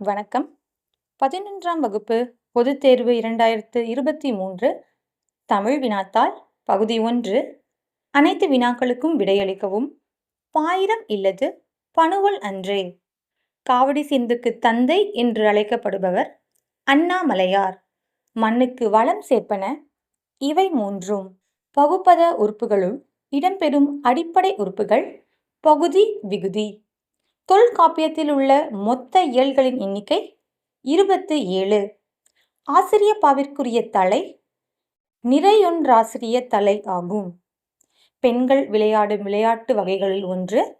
வணக்கம். பதினொன்றாம் வகுப்பு பொதுத் தேர்வு இரண்டாயிரத்து இருபத்தி மூன்று தமிழ் வினாத்தாள் பகுதி ஒன்று. அனைத்து வினாக்களுக்கும் விடையளிக்கவும். பாயிரம் இல்லது பணுவல் அன்றே. காவடி சிந்துக்கு தந்தை என்று அழைக்கப்படுபவர் அண்ணாமலையார். மண்ணுக்கு வளம் சேர்ப்பன இவை மூன்றும். பகுப்பத உறுப்புகளுள் இடம்பெறும் அடிப்படை உறுப்புகள் பகுதி விகுதி. தொல்காப்பியத்தில் உள்ள மொத்த இயல்களின் எண்ணிக்கை இருபத்து ஏழு. ஆசிரிய பாவிற்குரிய தலை நிறையொன்றாசிரிய தலை ஆகும். பெண்கள் விளையாடும் விளையாட்டு வகைகளில் ஒன்று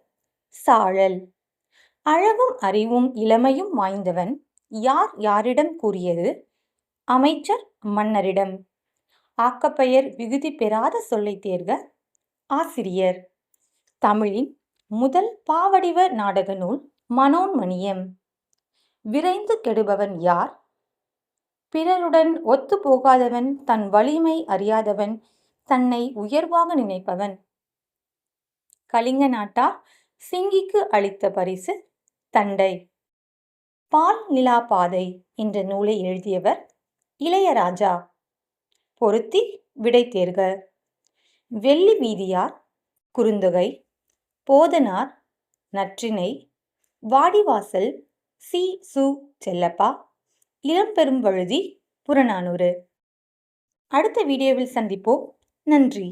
சாழல். அழகும் அறிவும் இளமையும் வாய்ந்தவன் யார் யாரிடம் கூறியது? அமைச்சர் மன்னரிடம். ஆக்கப்பெயர் விகுதி பெறாத சொல்லை தேர்க ஆசிரியர். தமிழின் முதல் பாவடிவ நாடக நூல் மனோன்மணியம். விரைந்து கெடுபவன் யார்? பிறருடன் ஒத்து போகாதவன் தன் வலிமை அறியாதவன் தன்னை உயர்வாக நினைப்பவன். கலிங்க நாட்டார் சிங்கிக்கு அளித்த பரிசு தண்டை. பால் நிலா பாதை என்ற நூலை எழுதியவர் இளையராஜா. பொருத்தி விடை தேர்க. வெள்ளி வீதியார் குறுந்தொகை போதனார் நற்றினை வாடிவாசல் சி. சு. செல்லப்பா இளம்பெரும் வழுதி புறநானூறு. அடுத்த வீடியோவில் சந்திப்போம். நன்றி.